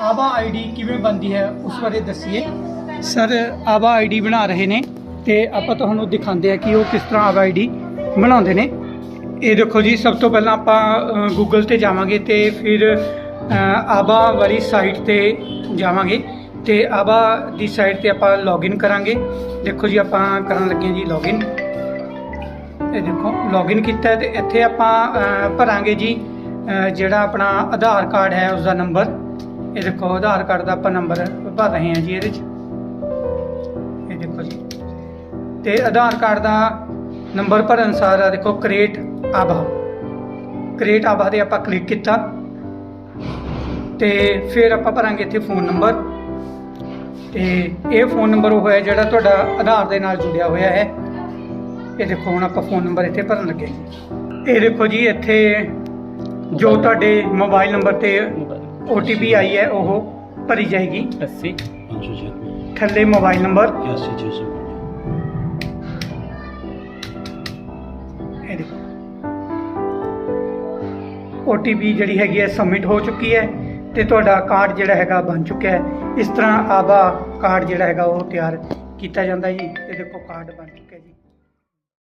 ਆਬਾ ID ਕਿਵੇਂ ਬਣਦੀ ਹੈ ਉਸ ਬਾਰੇ ਦੱਸੀਏ। ਸਰ ਆਬਾ ਆਈਡੀ ਬਣਾ ਰਹੇ ਨੇ ਤੇ ਆਪਾਂ ਤੁਹਾਨੂੰ ਦਿਖਾਉਂਦੇ ਆ ਕਿ ਉਹ ਕਿਸ ਤਰ੍ਹਾਂ ਆਬਾ ਆਈਡੀ ਬਣਾਉਂਦੇ ਨੇ। ਇਹ ਦੇਖੋ ਜੀ ਸਭ ਤੋਂ ਪਹਿਲਾਂ ਆਪਾਂ ਗੂਗਲ ਤੇ ਜਾਵਾਂਗੇ ਤੇ ਫਿਰ ਅ, ਵਾਲੀ ਸਾਈਟ ਤੇ ਜਾਵਾਂਗੇ ਤੇ ਆਬਾ ਦੀ ਸਾਈਟ ਤੇ ਆਪਾਂ ਲੌਗਇਨ ਕਰਾਂਗੇ। ਦੇਖੋ ਜੀ ਆਪਾਂ ਕਰਨ ਲੱਗੇ ਜੀ ਲੌਗਇਨ ਇਹ ਦੇਖੋ ਲੌਗਇਨ ਕੀਤਾ ਹੈ ਤੇ ਇੱਥੇ ਆਪਾਂ ਭਰਾਂਗੇ ਜੀ ਜਿਹੜਾ ਆਪਣਾ ਆਧਾਰ ਕਾਰਡ ਹੈ ਉਸ ਦਾ ਨੰਬਰ ਇਹ ਦੇਖੋ, ਆਧਾਰ ਕਾਰਡ ਦਾ ਆਪਾਂ ਨੰਬਰ ਭਰ ਰਹੇ ਹਾਂ ਜੀ ਇਹਦੇ 'ਚ। ਇਹ ਦੇਖੋ ਜੀ। ਤੇ ਆਧਾਰ ਕਾਰਡ ਦਾ ਨੰਬਰ ਭਰਨ ਅਨੁਸਾਰ ਆ ਦੇਖੋ ਕ੍ਰੀਏਟ ਆਭਾ। ਕ੍ਰੀਏਟ ਆਭਾ ਤੇ ਆਪਾਂ ਕਲਿੱਕ ਕੀਤਾ। ਤੇ ਫਿਰ ਆਪਾਂ ਭਰਾਂਗੇ ਇੱਥੇ ਫੋਨ ਨੰਬਰ ਤੇ ਇਹ ਫੋਨ ਨੰਬਰ ਉਹ ਹੈ ਜਿਹੜਾ ਤੁਹਾਡਾ ਆਧਾਰ ਦੇ ਨਾਲ ਜੁੜਿਆ ਹੋਇਆ ਹੈ। ਇਹ ਦੇਖੋ, ਹੁਣ ਆਪਾਂ ਫੋਨ ਨੰਬਰ ਇੱਥੇ ਭਰਨ ਲੱਗੇ। ਇਹ ਦੇਖੋ ਜੀ, ਇੱਥੇ ਜੋ ਤੁਹਾਡੇ ਮੋਬਾਈਲ ਨੰਬਰ ਤੇ OTP ਆਈ ਹੈ ਉਹ ਭਰੀ ਜਾਏਗੀ। 80 ਥੱਲੇ ਮੋਬਾਈਲ ਨੰਬਰ। ਇਹ ਦੇਖੋ। OTP ਜਿਹੜੀ ਹੈਗੀ ਹੈ ਸਬਮਿਟ ਹੋ ਚੁੱਕੀ ਹੈ ਤੇ ਤੁਹਾਡਾ ਕਾਰਡ ਜਿਹੜਾ ਹੈਗਾ ਬਣ ਚੁੱਕਿਆ ਹੈ। ਇਸ ਤਰ੍ਹਾਂ ਆਬਾ ਕਾਰਡ ਜਿਹੜਾ ਹੈਗਾ ਉਹ ਤਿਆਰ ਕੀਤਾ ਜਾਂਦਾ ਜੀ। ਇਹ ਦੇਖੋ ਕਾਰਡ ਬਣ ਚੁੱਕਿਆ ਜੀ।